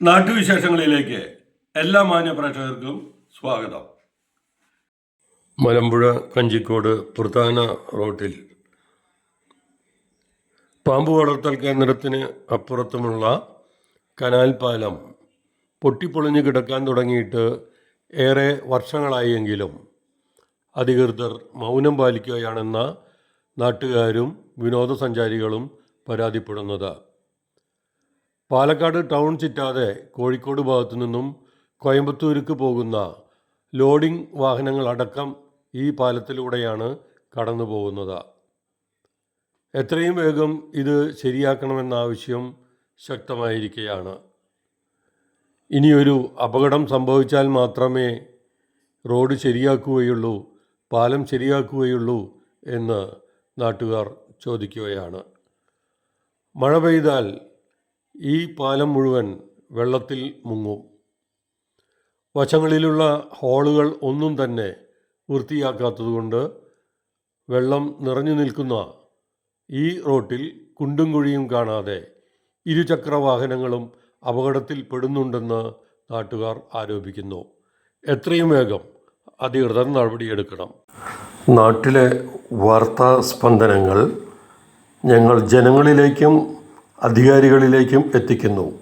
നാട്ടുവിശേഷങ്ങളിലേക്ക് എല്ലാ മാന്യ പ്രേക്ഷകർക്കും സ്വാഗതം. മലമ്പുഴ കഞ്ചിക്കോട് പ്രധാന റോട്ടിൽ പാമ്പ് വളർത്തൽ കേന്ദ്രത്തിന് അപ്പുറത്തുമുള്ള കനാൽ പാലം പൊട്ടിപ്പൊളിഞ്ഞ് കിടക്കാൻ തുടങ്ങിയിട്ട് ഏറെ വർഷങ്ങളായെങ്കിലും അധികൃതർ മൗനം പാലിക്കുകയാണെന്ന നാട്ടുകാരും വിനോദസഞ്ചാരികളും പരാതിപ്പെടുന്നത്. പാലക്കാട് ടൗൺ ചിറ്റാതെ കോഴിക്കോട് ഭാഗത്തു നിന്നും കോയമ്പത്തൂർക്ക് പോകുന്ന ലോഡിംഗ് വാഹനങ്ങളടക്കം ഈ പാലത്തിലൂടെയാണ് കടന്നു പോകുന്നത്. എത്രയും വേഗം ഇത് ശരിയാക്കണമെന്ന ആവശ്യം ശക്തമായിരിക്കുകയാണ്. ഇനിയൊരു അപകടം സംഭവിച്ചാൽ മാത്രമേ റോഡ് ശരിയാക്കുകയുള്ളൂ പാലം ശരിയാക്കുകയുള്ളൂ എന്ന് നാട്ടുകാർ ചോദിക്കുകയാണ്. മഴ പെയ്താൽ ഈ പാലം മുഴുവൻ വെള്ളത്തിൽ മുങ്ങും. വശങ്ങളിലുള്ള ഹോളുകൾ ഒന്നും തന്നെ വൃത്തിയാക്കാത്തതുകൊണ്ട് വെള്ളം നിറഞ്ഞു നിൽക്കുന്ന ഈ റോട്ടിൽ കുണ്ടും കുഴിയും കാണാതെ ഇരുചക്ര വാഹനങ്ങളും അപകടത്തിൽ പെടുന്നുണ്ടെന്ന് നാട്ടുകാർ ആരോപിക്കുന്നു. എത്രയും വേഗം അധികൃതർ നടപടിയെടുക്കണം. നാട്ടിലെ വാർത്താ സ്പന്ദനങ്ങൾ ഞങ്ങൾ ജനങ്ങളിലേക്കും അധികാരികളിലേക്കും എത്തിക്കുന്നു.